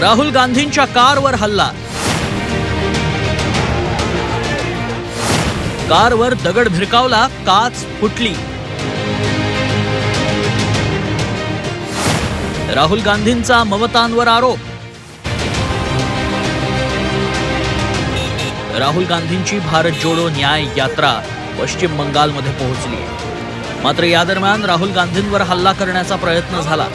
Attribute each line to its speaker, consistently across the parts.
Speaker 1: राहुल गांधींच्या कारवर हल्ला. कारवर दगड भिरकावला काच फुटली. राहुल गांधींचा ममतांवर आरोप. राहुल गांधींची भारत जोडो न्याय यात्रा पश्चिम बंगालमध्ये पोहोचली. मात्र या दरम्यान राहुल गांधींवर हल्ला करण्याचा प्रयत्न झाला.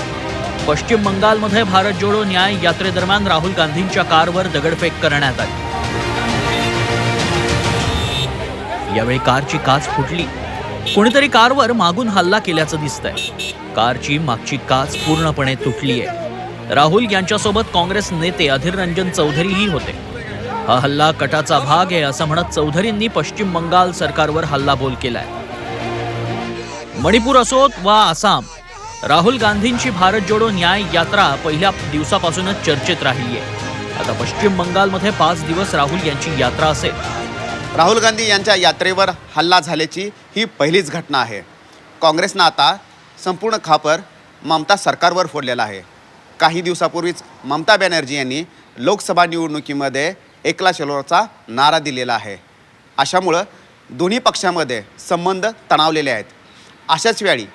Speaker 1: पश्चिम बंगालमध्ये भारत जोडो न्याय यात्रेदरम्यान राहुल गांधींच्या कारवर दगडफेक करण्यात आली. यावेळी कारची काच फुटली. कोणीतरी कारवर मागून हल्ला केल्याचं दिसतंय. कारची मागची काच पूर्णपणे तुटली आहे राहुल यांच्यासोबत काँग्रेस नेते अधीर रंजन चौधरीही होते. हा हल्ला कटाचा भाग आहे असं म्हणत चौधरींनी पश्चिम बंगाल सरकारवर हल्लाबोल केलाय. मणिपूर असोत वा आसाम राहुल गांधींची भारत जोडो न्याय यात्रा पहिल्या दिवसापासूनच चर्चेत राहिली आहे आता पश्चिम बंगालमध्ये पाच दिवस राहुल यांची यात्रा असेल.
Speaker 2: राहुल गांधी यांच्या यात्रेवर हल्ला झाल्याची ही पहिलीच घटना आहे. काँग्रेसनं आता संपूर्ण खापर ममता सरकारवर फोडलेला आहे. काही दिवसापूर्वीच ममता बॅनर्जी यांनी लोकसभा निवडणुकीमध्ये एकला चलोचा नारा दिलेला आहे. अशामुळं दोन्ही पक्षामध्ये संबंध तणावलेले आहेत. अशाच वेळी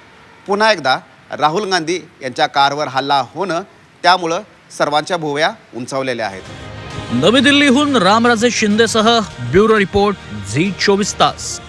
Speaker 2: पुन्हा एकदा राहुल गांधी यांच्या कारवर हल्ला होणं त्यामुळं सर्वांच्या भुव्या उंचावलेल्या आहेत.
Speaker 1: नवी दिल्लीहून रामराजे शिंदेसह ब्युरो रिपोर्ट झी चोवीस तास.